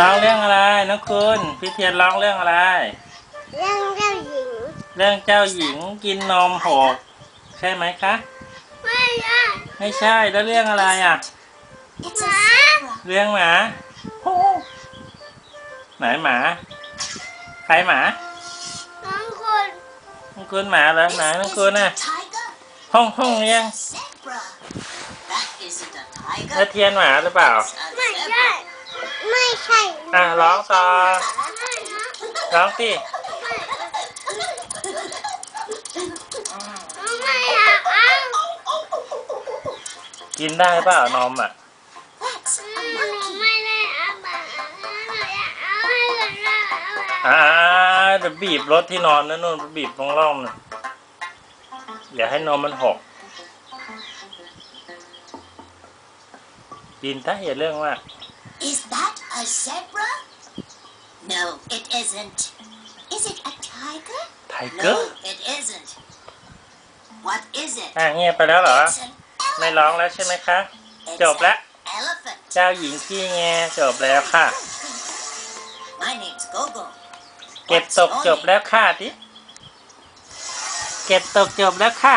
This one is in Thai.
ร้องเรื่องอะไรน้องคุณพี่เทียนร้องเรื่องอะไร เรื่องเจ้าหญิง เรื่องเจ้าหญิงกินนมหกใช่ไหมคะ ไม่ใช่ไม่ใช่แล้วเรื่องอะไรอะ หมาเรื่องหมาโอ้ไหนหมาใครหมาน้องคนน้องคุณหมาเหรอไหนน้องคุณน่ะ Tiger? ห้องห้องยัง Zebra. That isn't a แล้ว tiger. เทียนหมาหรือเปล่า It's a ไม่ใช่อะร้องต่อไม่นะร้องสิไม่อยากเอากินได้เปล่านมอะ That's ห a นู monkey. ไม่ได้เอาแบบหนูอยากเอาให้กันได้เอาแบบอ่าเดี๋ยวบีบรถที่นอนนะนู่นบีบตรงร่องน่ะอย่าให้นมมันหกกินถ้าเห็นเรื่องว่า Is that a zebra? No, it isn't. Is it a tiger? ไทเกอ No, ร์ it isn't. What is it? อะเงียบไปแล้วเหรอ It's an ไม่ร้องแล้วใช่ไหมคะ It's จบแล้ว an elephant. เจ้าหญิงขี้แงจบแล้วค่ะ My name's Gogo. เก็บตกจบแล้วค่ะดิเก็บตกจบแล้วค่ะ